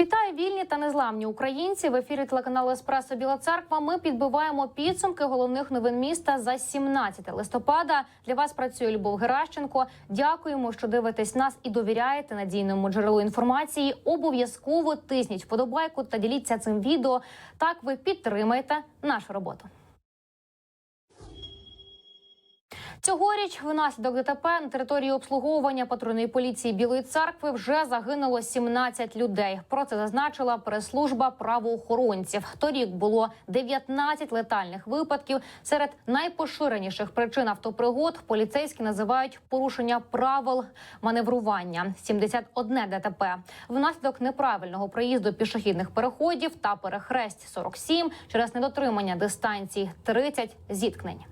Вітаю вільні та незламні українці. В ефірі телеканалу Еспресо Біла Церква. Ми підбиваємо підсумки головних новин міста за 17 листопада. Для вас працює Любов Геращенко. Дякуємо, що дивитесь нас і довіряєте надійному джерелу інформації. Обов'язково тисніть вподобайку та діліться цим відео. Так ви підтримаєте нашу роботу. Цьогоріч внаслідок ДТП на території обслуговування патрульної поліції Білої церкви вже загинуло 17 людей. Про це зазначила прес-служба правоохоронців. Торік було 19 летальних випадків. Серед найпоширеніших причин автопригод поліцейські називають порушення правил маневрування. 71 ДТП. Внаслідок неправильного проїзду пішохідних переходів та перехресть 47 через недотримання дистанції 30 зіткнень.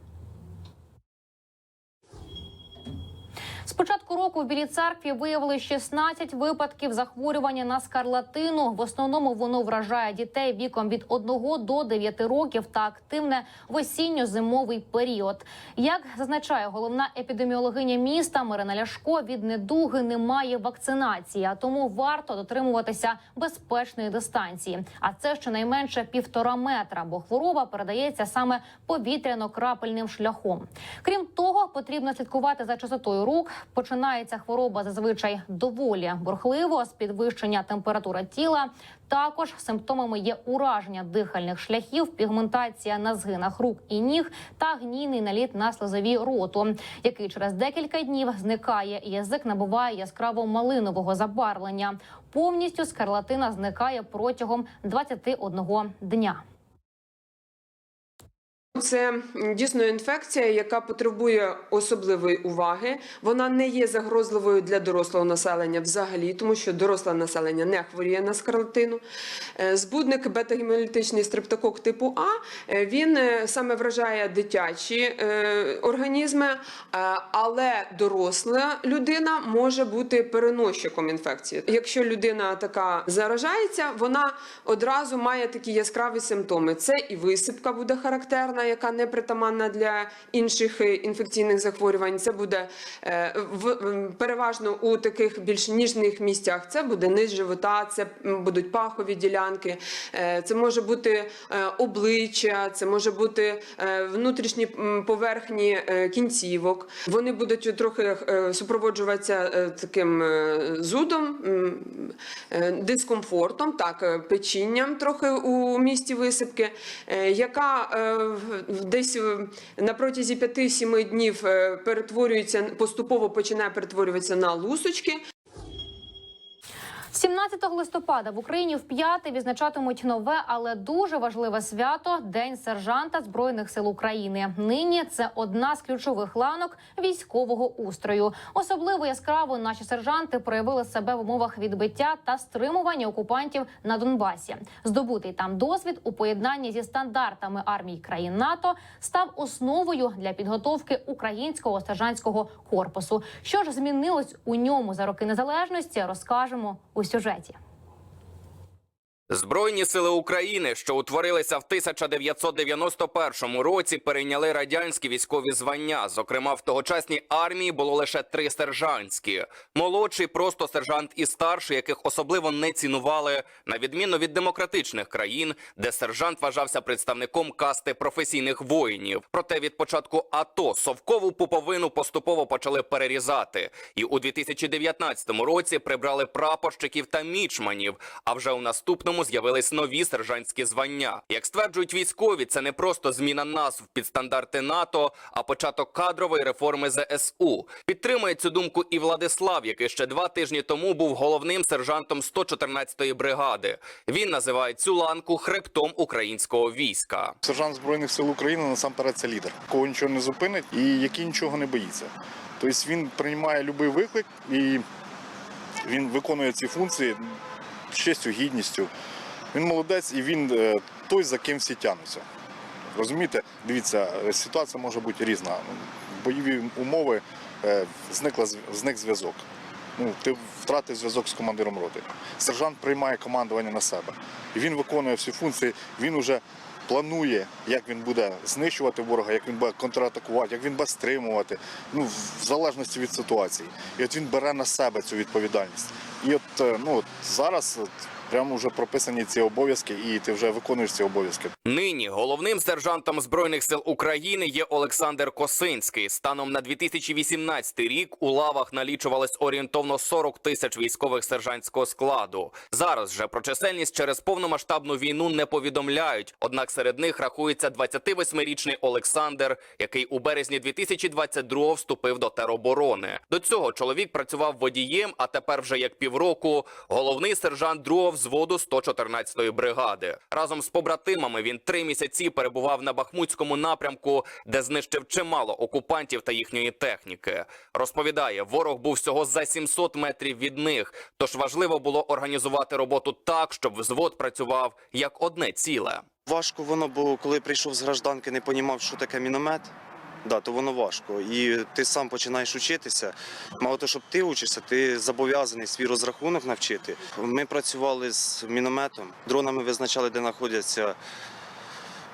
З початку року в Білій церкві виявили 16 випадків захворювання на скарлатину. В основному воно вражає дітей віком від 1 до 9 років та активне в осінньо-зимовий період. Як зазначає головна епідеміологиня міста Марина Ляшко, від недуги немає вакцинації, а тому варто дотримуватися безпечної дистанції. А це щонайменше півтора метра, бо хвороба передається саме повітряно-крапельним шляхом. Крім того, потрібно слідкувати за частотою рук. Починається хвороба зазвичай доволі бурхливо з підвищення температури тіла. Також симптомами є ураження дихальних шляхів, пігментація на згинах рук і ніг та гнійний наліт на слизові роту, який через декілька днів зникає. Язик набуває яскраво малинового забарвлення. Повністю скарлатина зникає протягом 21 дня. Це дійсно інфекція, яка потребує особливої уваги. Вона не є загрозливою для дорослого населення взагалі, тому що доросле населення не хворіє на скарлатину. Е, Збудник бета-гемолітичний стрептокок типу А е, він е, саме вражає дитячі організми, але доросла людина може бути переносчиком інфекції. Якщо людина така заражається, вона одразу має такі яскраві симптоми. Це і висипка буде характерна, яка не притаманна для інших е, інфекційних захворювань. Це буде е, в, переважно у таких більш ніжних місцях. Це буде низ живота, це будуть пахові ділянки, е, це може бути обличчя, це може бути внутрішні поверхні кінцівок. Вони будуть трохи супроводжуватися таким зудом, дискомфортом, так, печінням трохи у місті висипки, яка в- десь е, на протязі 5-7 днів е, перетворюється, поступово починає перетворюватися на лусочки. 17 листопада в Україні вп'яте відзначатимуть нове, але дуже важливе свято День сержанта збройних сил України. Нині це одна з ключових ланок військового устрою. Особливо яскраво наші сержанти проявили себе в умовах відбиття та стримування окупантів на Донбасі. Здобутий там досвід у поєднанні зі стандартами армій країн НАТО став основою для підготовки українського сержантського корпусу. Що ж змінилось у ньому за роки незалежності, розкажемо у сюжеті. Збройні сили України, що утворилися в 1991 році, перейняли радянські військові звання. Зокрема, в тогочасній армії було лише три сержантські: молодший, просто сержант і старший, яких особливо не цінували, на відміну від демократичних країн, де сержант вважався представником касти професійних воїнів. Проте від початку АТО совкову пуповину поступово почали перерізати, і у 2019 році прибрали прапорщиків та мічманів. А вже у наступному з'явились нові сержантські звання. Як стверджують військові, це не просто зміна назв під стандарти НАТО, а початок кадрової реформи ЗСУ. Підтримує цю думку і Владислав, який ще два тижні тому був головним сержантом 114-ї бригади. Він називає цю ланку хребтом українського війська. Сержант Збройних сил України насамперед це лідер, кого нічого не зупинить і який нічого не боїться. Тобто він приймає будь-який виклик і він виконує ці функції з честю, гідністю. Він молодець і він е, той, за ким всі тянуться. Розумієте, дивіться, е, ситуація може бути різна. Бойові умови е, зникла зник зв'язок. Ну, ти втратив зв'язок з командиром роти. Сержант приймає командування на себе. І він виконує всі функції, він уже планує, як він буде знищувати ворога, як він буде контратакувати, як він буде стримувати, ну, в залежності від ситуації. І от він бере на себе цю відповідальність. І от, ну, зараз прямо вже прописані ці обов'язки, і ти вже виконуєш ці обов'язки. Нині головним сержантом збройних сил України є Олександр Косинський. Станом на 2018 рік у лавах налічувалось орієнтовно 40 тисяч військових сержантського складу. Зараз же про чисельність через повномасштабну війну не повідомляють. Однак серед них рахується 28-річний Олександр, який у березні 2022 вступив до тероборони. До цього чоловік працював водієм, а тепер вже як півроку головний сержант другого взводу 114-ї бригади. Разом з побратимами він три місяці перебував на Бахмутському напрямку, де знищив чимало окупантів та їхньої техніки. Розповідає, ворог був всього за 700 метрів від них, тож важливо було організувати роботу так, щоб взвод працював як одне ціле. Важко воно, бо коли прийшов з гражданки, не понімав, що таке міномет. Да, то воно важко. І ти сам починаєш учитися. Мало того, щоб ти учишся, ти зобов'язаний свій розрахунок навчити. Ми працювали з мінометом, дронами визначали, де знаходяться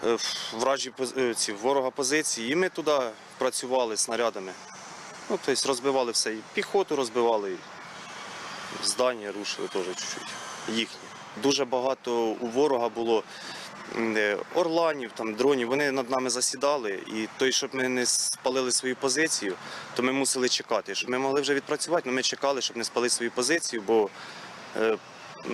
е, вражі е, ці, ворога позиції, і ми туди працювали снарядами. Ну, тобто розбивали все. І піхоту розбивали, і здання рушили теж чуть-чуть. Їхні. Дуже багато у ворога було орланів, там, дронів, вони над нами засідали. І той, щоб ми не спалили свою позицію, то ми мусили чекати. Щоб ми могли вже відпрацювати, але ми чекали, щоб не спалити свою позицію, бо е,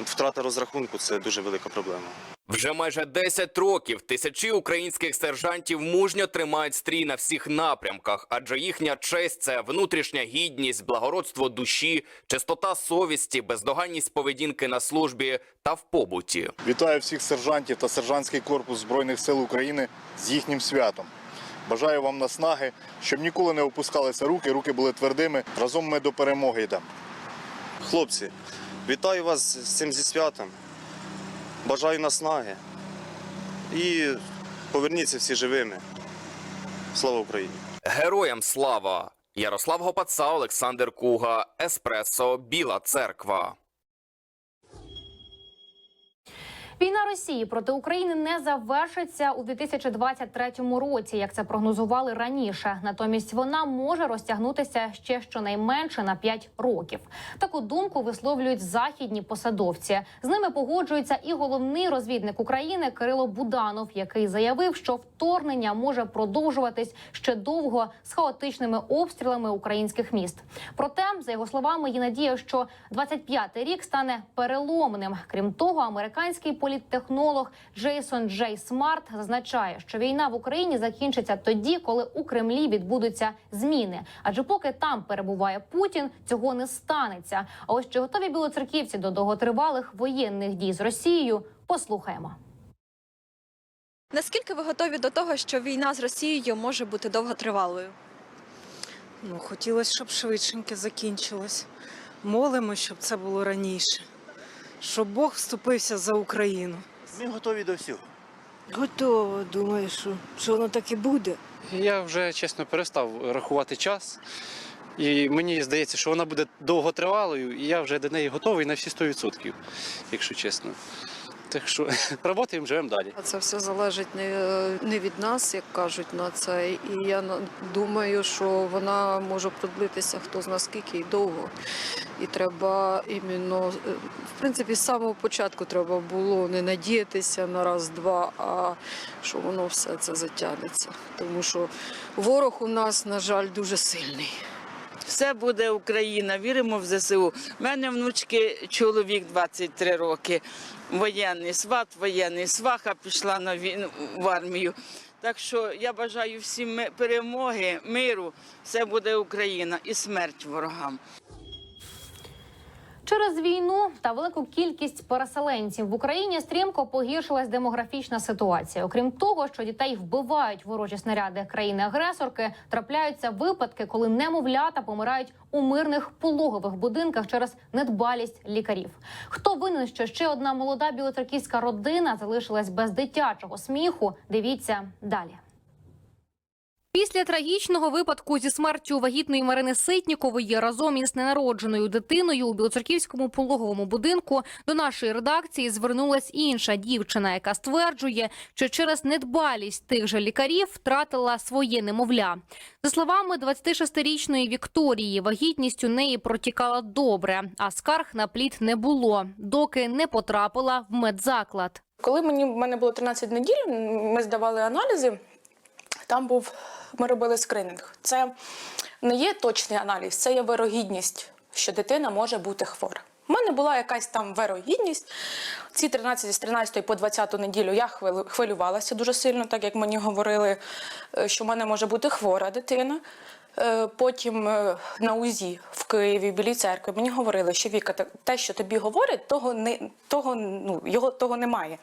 втрата розрахунку це дуже велика проблема. Вже майже 10 років тисячі українських сержантів мужньо тримають стрій на всіх напрямках, адже їхня честь це внутрішня гідність, благородство душі, чистота совісті, бездоганність поведінки на службі та в побуті. Вітаю всіх сержантів та сержантський корпус Збройних сил України з їхнім святом. Бажаю вам наснаги, щоб ніколи не опускалися руки, руки були твердими. Разом ми до перемоги йдемо. Хлопці, вітаю вас цим зі святом. Бажаю наснаги. І поверніться всі живими. Слава Україні! Героям слава! Ярослав Гопаца, Олександр Куга, Еспресо, Біла Церква. Війна Росії проти України не завершиться у 2023 році, як це прогнозували раніше. Натомість вона може розтягнутися ще щонайменше на 5 років. Таку думку висловлюють західні посадовці. З ними погоджується і головний розвідник України Кирило Буданов, який заявив, що вторгнення може продовжуватись ще довго з хаотичними обстрілами українських міст. Проте, за його словами, є надія, що 25-й рік стане переломним. Крім того, американський політтехнолог Джейсон Джей Смарт зазначає, що війна в Україні закінчиться тоді, коли у Кремлі відбудуться зміни. Адже поки там перебуває Путін, цього не станеться. А ось чи готові білоцерківці до довготривалих воєнних дій з Росією? Послухаємо. Наскільки ви готові до того, що війна з Росією може бути довготривалою? Ну, хотілося, щоб швидшенько закінчилось. Молимо, щоб це було раніше. Щоб Бог вступився за Україну. Ми готові до всього. Готово, думаю, що, що воно так і буде. Я вже чесно перестав рахувати час. І мені здається, що вона буде довготривалою, і я вже до неї готовий на всі 100%, якщо чесно. Так що працюємо, живемо далі. Це все залежить не, від нас, як кажуть на це. І я думаю, що вона може продлитися хто зна скільки і довго. І треба іменно, в принципі, з самого початку треба було не надіятися на раз-два, а що воно все це затягнеться. Тому що ворог у нас, на жаль, дуже сильний. Все буде Україна, віримо в ЗСУ. У мене внучки чоловік 23 роки, воєнний, сват воєнний, сваха пішла на війну в армію. Так що я бажаю всім перемоги, миру. Все буде Україна і смерть ворогам. Через війну та велику кількість переселенців в Україні стрімко погіршилась демографічна ситуація. Окрім того, що дітей вбивають ворожі снаряди країни-агресорки, трапляються випадки, коли немовлята помирають у мирних пологових будинках через недбалість лікарів. Хто винен, що ще одна молода білоцерківська родина залишилась без дитячого сміху? Дивіться далі. Після трагічного випадку зі смертю вагітної Марини Ситнікової разом із ненародженою дитиною у Білоцерківському пологовому будинку до нашої редакції звернулась інша дівчина, яка стверджує, що через недбалість тих же лікарів втратила своє немовля. За словами 26-річної Вікторії, вагітність у неї протікала добре, а скарг на плід не було, доки не потрапила в медзаклад. Коли мені в мене було 13 неділь, ми здавали аналізи. Там був ми робили скрининг. Це не є точний аналіз, це є вирогідність, що дитина може бути хвора. У мене була якась там вирогідність. Ці 13 з 13 по 20 неділю я хвилювалася дуже сильно, так як мені говорили, е, що в мене може бути хвора дитина. Е, Потім е, на УЗІ в Києві, в Білій церкві, мені говорили, що Віка, те- що тобі говорять, того не того, ну його того немає.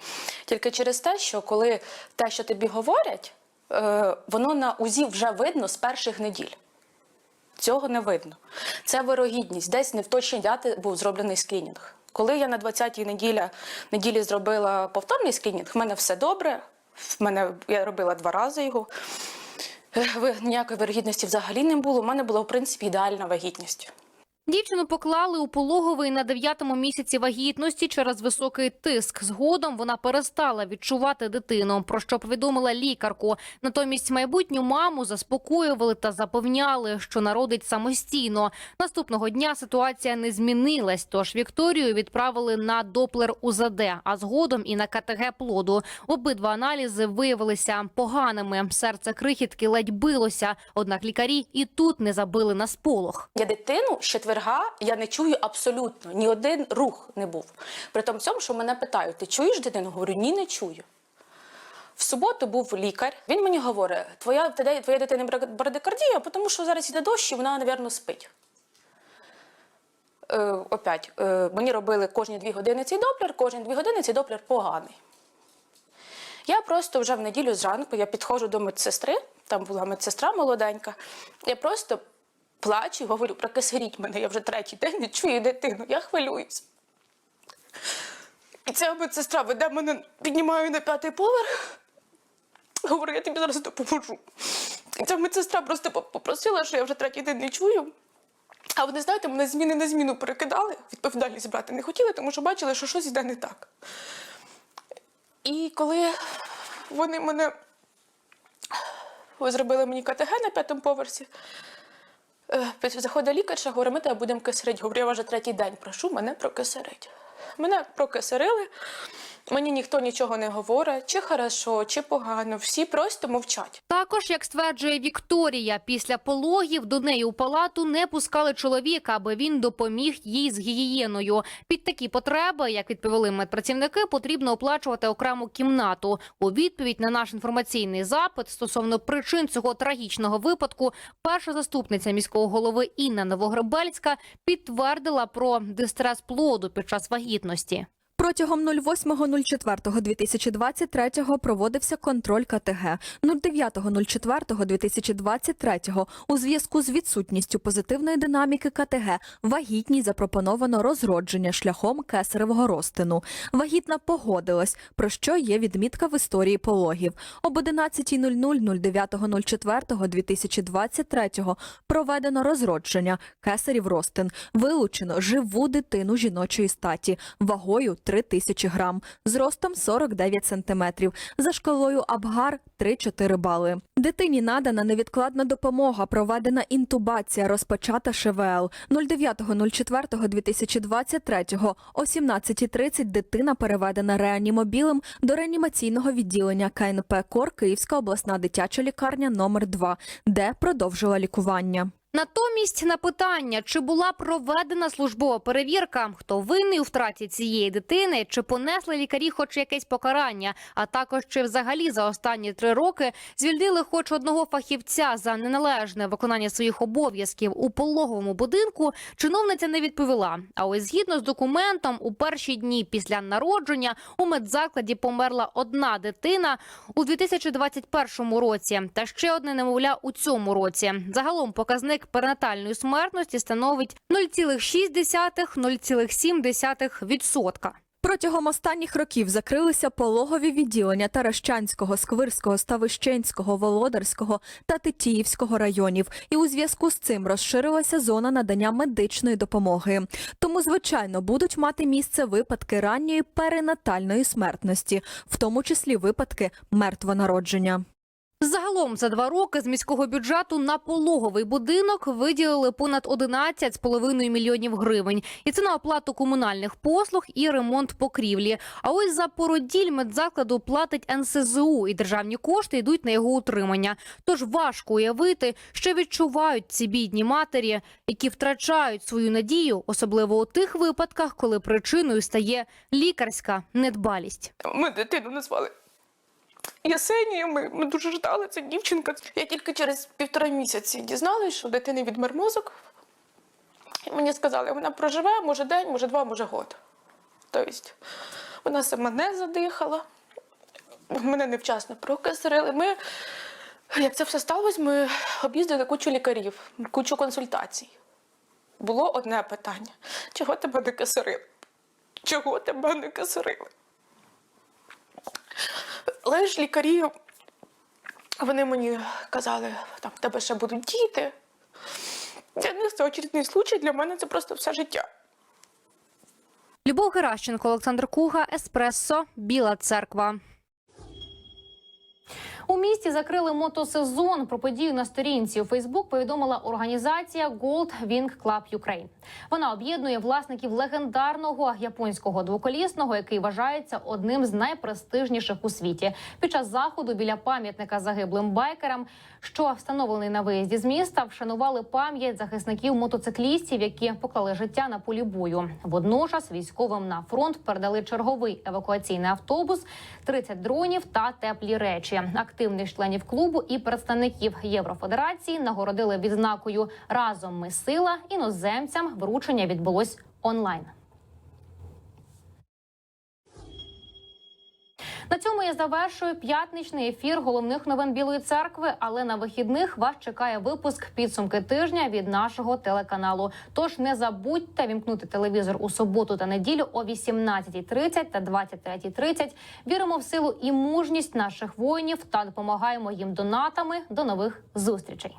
Тільки через те, що коли те, що тобі говорять, воно на УЗІ вже видно з перших неділь. Цього не видно. Це вирогідність. Десь не в точні дати був зроблений скринінг. Коли я на 20-й неділі, неділі зробила повторний скринінг, в мене все добре. В мене я робила два рази його. Е, Ніякої вирогідності взагалі не було. У мене була, в принципі, ідеальна вагітність. Дівчину поклали у пологовий на дев'ятому місяці вагітності через високий тиск. Згодом вона перестала відчувати дитину, про що повідомила лікарку. Натомість майбутню маму заспокоювали та запевняли, що народить самостійно. Наступного дня ситуація не змінилась, тож Вікторію відправили на доплер УЗД, а згодом і на КТГ плоду. Обидва аналізи виявилися поганими. Серце крихітки ледь билося, однак лікарі і тут не забили на сполох. Я дитину з четверга я не чую абсолютно, ні один рух не був. При тому цьому, що мене питають, ти чуєш дитину? Говорю, ні, не чую. В суботу був лікар. Він мені говорить: твоя, твоя, дитина брадикардія, тому що зараз іде дощ, і вона, напевно, спить. Е, опять, е, мені робили кожні дві години цей доплер, кожні дві години цей доплер поганий. Я просто вже в неділю зранку я підходжу до медсестри, там була медсестра молоденька. Я просто плачу і говорю, прокисеріть мене, я вже третій день не чую дитину, я хвилююсь. І ця медсестра веде мене, піднімаю на п'ятий поверх. Говорю, я тобі зараз допоможу. І ця медсестра просто попросила, що я вже третій день не чую. А вони, знаєте, мене зміни на зміну перекидали, відповідальність брати не хотіли, тому що бачили, що щось йде не так. І коли вони мене зробили мені КТГ на п'ятому поверсі, заходить лікарша, говорить, ми тебе будемо кисерити. Говорю, я вже третій день прошу мене прокисерить. Мене прокисерили, мені ніхто нічого не говорить, чи хорошо, чи погано, всі просто мовчать. Також, як стверджує Вікторія, після пологів до неї у палату не пускали чоловіка, аби він допоміг їй з гігієною. Під такі потреби, як відповіли медпрацівники, потрібно оплачувати окрему кімнату. У відповідь на наш інформаційний запит стосовно причин цього трагічного випадку, перша заступниця міського голови Інна Новогребельська підтвердила про дистрес плоду під час вагітності. Протягом 08.04.2023 проводився контроль КТГ. 09.04.2023 у зв'язку з відсутністю позитивної динаміки КТГ вагітній запропоновано розродження шляхом кесаревого розтину. Вагітна погодилась, про що є відмітка в історії пологів. Об 11.00 09.04.2023 проведено розродження кесарів ростин. Вилучено живу дитину жіночої статі вагою 3 тисячі грам, зростом 49 сантиметрів, за шкалою Абгар 3-4 бали. Дитині надана невідкладна допомога, проведена інтубація, розпочата ШВЛ. 09.04.2023 о 17.30 дитина переведена реанімобілем до реанімаційного відділення КНП КОР Київська обласна дитяча лікарня номер 2 де продовжила лікування. Натомість на питання, чи була проведена службова перевірка, хто винний у втраті цієї дитини, чи понесли лікарі хоч якесь покарання, а також чи взагалі за останні три роки звільнили хоч одного фахівця за неналежне виконання своїх обов'язків у пологовому будинку, чиновниця не відповіла. А ось згідно з документом, у перші дні після народження у медзакладі померла одна дитина у 2021 році, та ще одне немовля у цьому році. Загалом показник перинатальної смертності становить 0,6-0,7%. Протягом останніх років закрилися пологові відділення Таращанського, Сквирського, Ставищенського, Володарського та Тетіївського районів. І у зв'язку з цим розширилася зона надання медичної допомоги. Тому, звичайно, будуть мати місце випадки ранньої перинатальної смертності, в тому числі випадки мертвонародження. Загалом за два роки з міського бюджету на пологовий будинок виділили понад 11,5 мільйонів гривень. І це на оплату комунальних послуг і ремонт покрівлі. А ось за породіль медзакладу платить НСЗУ, і державні кошти йдуть на його утримання. Тож важко уявити, що відчувають ці бідні матері, які втрачають свою надію, особливо у тих випадках, коли причиною стає лікарська недбалість. Ми дитину назвали Ясенією. Ми, ми дуже ждали. Це дівчинка. Я тільки через півтора місяці дізналась, що дитини відмер мозок. І мені сказали, вона проживе, може день, може два, може год. Тобто вона сама не задихала, мене невчасно прокисарили. Ми, як це все сталося, ми об'їздили кучу лікарів, кучу консультацій. Було одне питання: чого тебе не кисарили? Чого тебе не кисарили? Але ж лікарі, вони мені казали, там в тебе ще будуть діти. Це не очередний случай, для мене це просто все життя. Любов Геращенко, Олександр Куга, Еспресо, Біла Церква. У місті закрили мотосезон. Про подію на сторінці у Фейсбук повідомила організація Gold Wing Club Ukraine. Вона об'єднує власників легендарного японського двоколісного, який вважається одним з найпрестижніших у світі. Під час заходу біля пам'ятника загиблим байкерам, що встановлений на виїзді з міста, вшанували пам'ять захисників мотоциклістів, які поклали життя на полі бою. Водночас військовим на фронт передали черговий евакуаційний автобус, 30 дронів та теплі речі. Активних членів клубу і представників Єврофедерації нагородили відзнакою Разом ми сила іноземцям. Вручення відбулось онлайн. На цьому я завершую п'ятничний ефір головних новин Білої церкви. Але на вихідних вас чекає випуск підсумки тижня від нашого телеканалу. Тож не забудьте вімкнути телевізор у суботу та неділю о 18.30 та 23.30. Віримо в силу і мужність наших воїнів та допомагаємо їм донатами. До нових зустрічей.